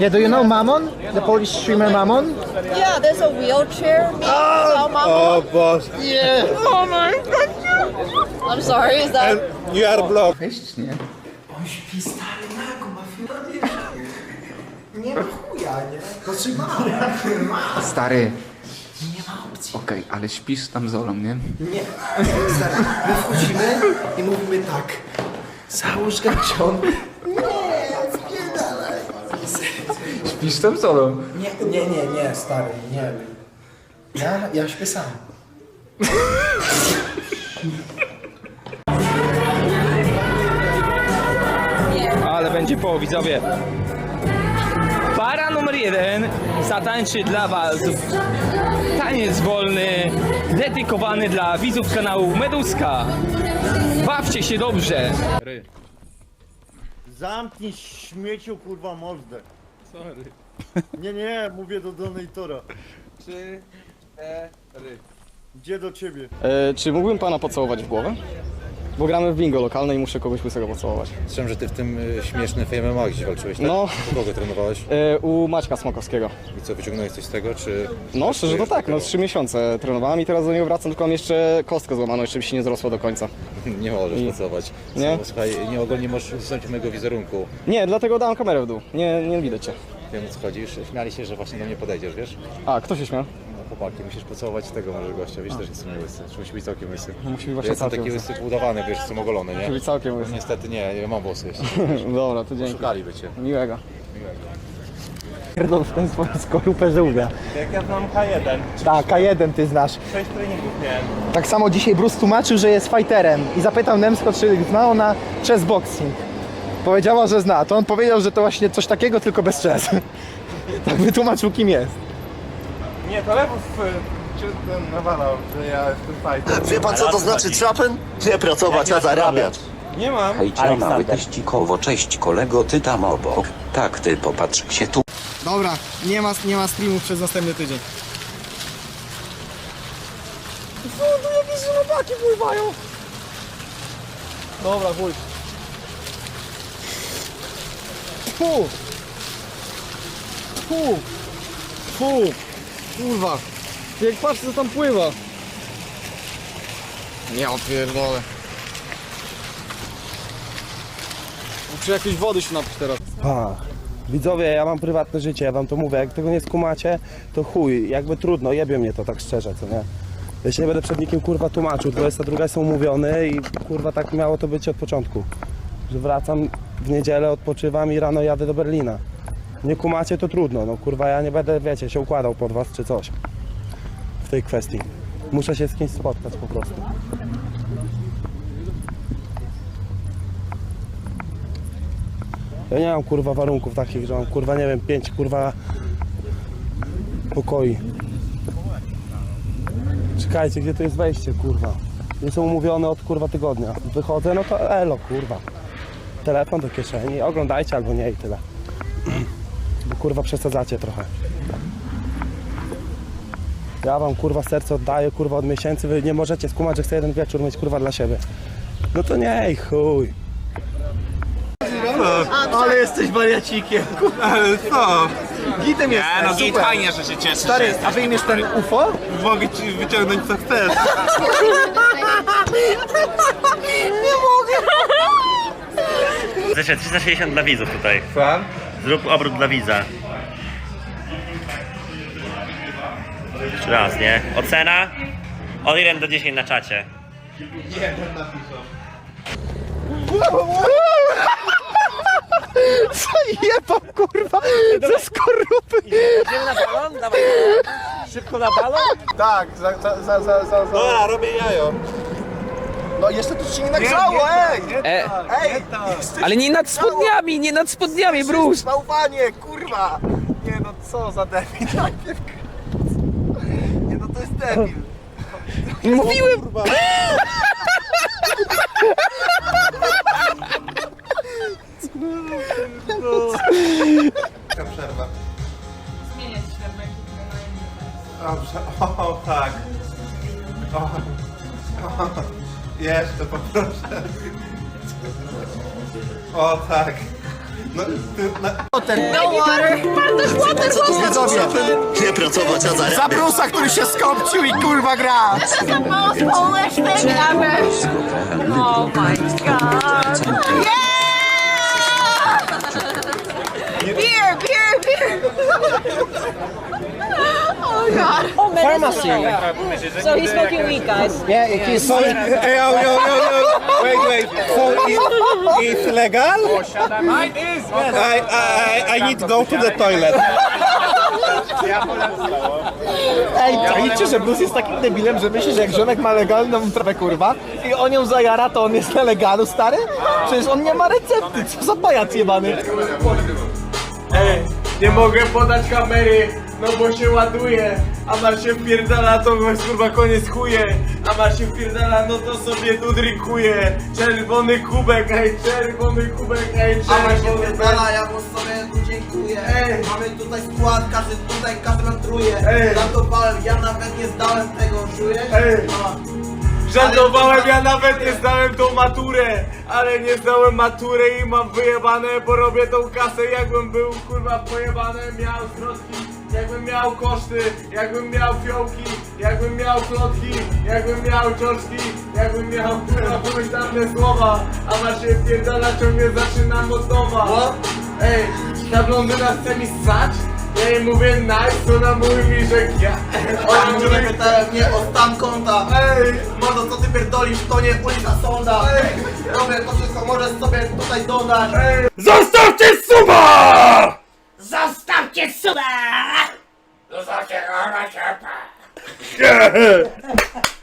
Yeah, do you know Mammon? The Polish streamer Mammon? Yeah, there's a wheelchair. Oh, O Boże. Yeah. oh my god. I'm sorry, is that You are blocked. Cześć, nie? On śpi stary nago, mafia. Nie ma chuja, nie? Znaczy ma. Stary. Nie ma opcji. Okej, ale śpisz tam z Olą, nie? Nie. Stary, my wchodzimy i mówimy tak. Załóż gasion. Nie. Śpisz tam z Olą. Nie, nie, nie, nie, stary, nie. Ja, ja śpię sam. Ale będzie po, widzowie. Para numer jeden zatańczy dla was taniec wolny, dedykowany dla widzów kanału Meduska. Bawcie się dobrze. Zamknij śmieciu kurwa mordę. Sorry. Nie, nie, mówię do donatora. Trzy, cztery. Gdzie do ciebie? E, czy mógłbym pana pocałować w głowę? Bo gramy w bingo lokalne i muszę kogoś łysego pocałować. Słyszałem, że ty w tym y, śmiesznym FMMA gdzieś walczyłeś, tak? No. U kogo trenowałeś? E, u Maćka Smokowskiego. I co, wyciągnąłeś coś z tego, czy... No, szczerze to tak, no trzy miesiące trenowałem i teraz do niego wracam, tylko mam jeszcze kostkę złamaną, jeszcze mi się nie zrosło do końca. Nie możesz I- pracować. Nie? Słuchaj, nie ogólnie możesz usunąć mojego wizerunku. Nie, dlatego dałem kamerę w dół. Nie, nie widać cię. Wiem o co chodzisz. Śmiali się, że właśnie do mnie podejdziesz, wiesz? A, kto się śmiał? No chłopaki, musisz pocałować tego może gościa, wiesz, też jestem łysy. Czy musi być całkiem łysy? Musi być Ja właśnie jestem całkiem taki łysy. łysy udawany, wiesz, jestem ogolony, Musi nie? być całkiem łysy. Niestety nie, nie mam włosy jeszcze. Dobra, to dzięki. Szukaliby cię. Miłego. Pierdol w ten swoją skorupę żółwia. Jak ja znam K1, Tak, K1 ty znasz. 6 treningów miałem. Tak samo dzisiaj Bruce tłumaczył, że jest fighterem i zapytał Nemsko, czy zna ona chess boxing. Powiedziała, że zna. To on powiedział, że to właśnie coś takiego, tylko bez chess. Tak wytłumaczył, kim jest. Nie, to y, czy ten nawalał, że ja jestem fighter. Wie pan co to znaczy trapen? Nie pracować, a zarabiać. Nie mam. Hejcia mały teścikowo, cześć kolego, ty tam obok. Tak, ty popatrz się tu. Dobra, nie ma, nie ma streamów przez następny tydzień. Co tu jakieś robaki pływają? Dobra, chuj. Fu! Fu! Fu! Kurwa! Ty Jak patrz co tam pływa! Nie opierdolę. Muszę jakiejś wody się napić teraz. Pa. Widzowie, ja mam prywatne życie, ja wam to mówię. Jak tego nie skumacie, to chuj. Jakby trudno, jebie mnie to tak szczerze, co nie? Ja się nie będę przed nikim kurwa tłumaczył. 22 jest umówiony i kurwa tak miało to być od początku. Że wracam w niedzielę, odpoczywam i rano jadę do Berlina. Nie kumacie, to trudno. No kurwa, ja nie będę, wiecie, się układał pod was czy coś. W tej kwestii. Muszę się z kimś spotkać po prostu. Ja nie mam kurwa warunków takich, że mam kurwa nie wiem, pięć kurwa pokoi. Czekajcie, gdzie to jest wejście kurwa? Jestem umówiony od kurwa tygodnia. Wychodzę, no to elo kurwa. Telefon do kieszeni, oglądajcie albo nie i tyle. Kurwa przesadzacie trochę. Ja wam kurwa serce oddaję kurwa od miesięcy, wy nie możecie skumać, że chcę jeden wieczór mieć kurwa dla siebie. No to nie i chuj. Ale jesteś wariacikiem. Ale co? Gitem jest. Nie, no git fajnie, że się cieszysz. Stary, a wyjmiesz ten UFO? Mogę ci wyciągnąć co chcesz. Zresztą 360 dla widzów tutaj. Zrób obrót dla widza. Jeszcze raz, nie? Ocena? Od 1 do 10 na czacie. Jebam kurwa ze skorupy. Idziemy na balon? Dawaj. Szybko na balon? Tak, za, za, za, za, za. Dobra, robię jajo. No jeszcze tu się nie nagrzało, ej! E, Ej! Jesteś ale nie nad spodniami, nie nad spodniami, Bruce. Bałwanie, kurwa! Nie no, co za debil najpierw. Nie no, to jest debil. Mówiłem. przerwa. Dobrze, o tak. O, o, jeszcze poproszę. O tak. Widzowie, Nie pracować, a zarabiać. za Brusa, który się skopcił i kurwa gra! Oh my god. Beer, beer, beer. Oh god. Oh, Pharmacy. So he's smoking weed, guys. Yeah, he's So, ej, yo, yo, yo, yo. Wait, wait. So it, it's legal? I, I, I need to go to the toilet. Ej, czajcie, że Bruce jest takim debilem, że myśli, że jak ziomek ma legalną trawę, kurwa, i on ją zajara, to on jest na legalu, stary? Przecież on nie ma recepty, co za pajac jebany. Ej, nie mogę podać kamery, no bo się ładuje. A masz się wpierdala, to jest kurwa koniec chuje. A masz się wpierdala, no to sobie tu drinkuje. Czerwony kubek, ej, czerwony kubek, ej, czerwony kubek. ja mu sobie tu dziękuję. Ej. Mamy tutaj skład, każdy tutaj, każdy nam truje. Ej. Żartowałem, ja nawet nie zdałem tego, czujesz? Ej. A. Żartowałem, ja nawet nie zdałem tą maturę, ale nie zdałem maturę i mam wyjebane, bo robię tą kasę jakbym był kurwa pojebany, miał zwrotki, jakbym miał koszty, jakbym miał fiołki, jakbym miał klotki, jakbym miał czoczki, jakbym miał kurwa pomyślane słowa, a się pierdala ciągle zaczynam od nowa. Ej, ta blondyna chce mi ssać? Jej mówię nice, ona mówi mi, że ja. Ona mówi, Cię pytałem nie o stan konta. ej, Mordo, co ty pierdolisz, to nie ulica sonda. Robię to wszystko, możesz sobie tutaj dodać. Zostawcie suba! Zostawcie suba! Nie!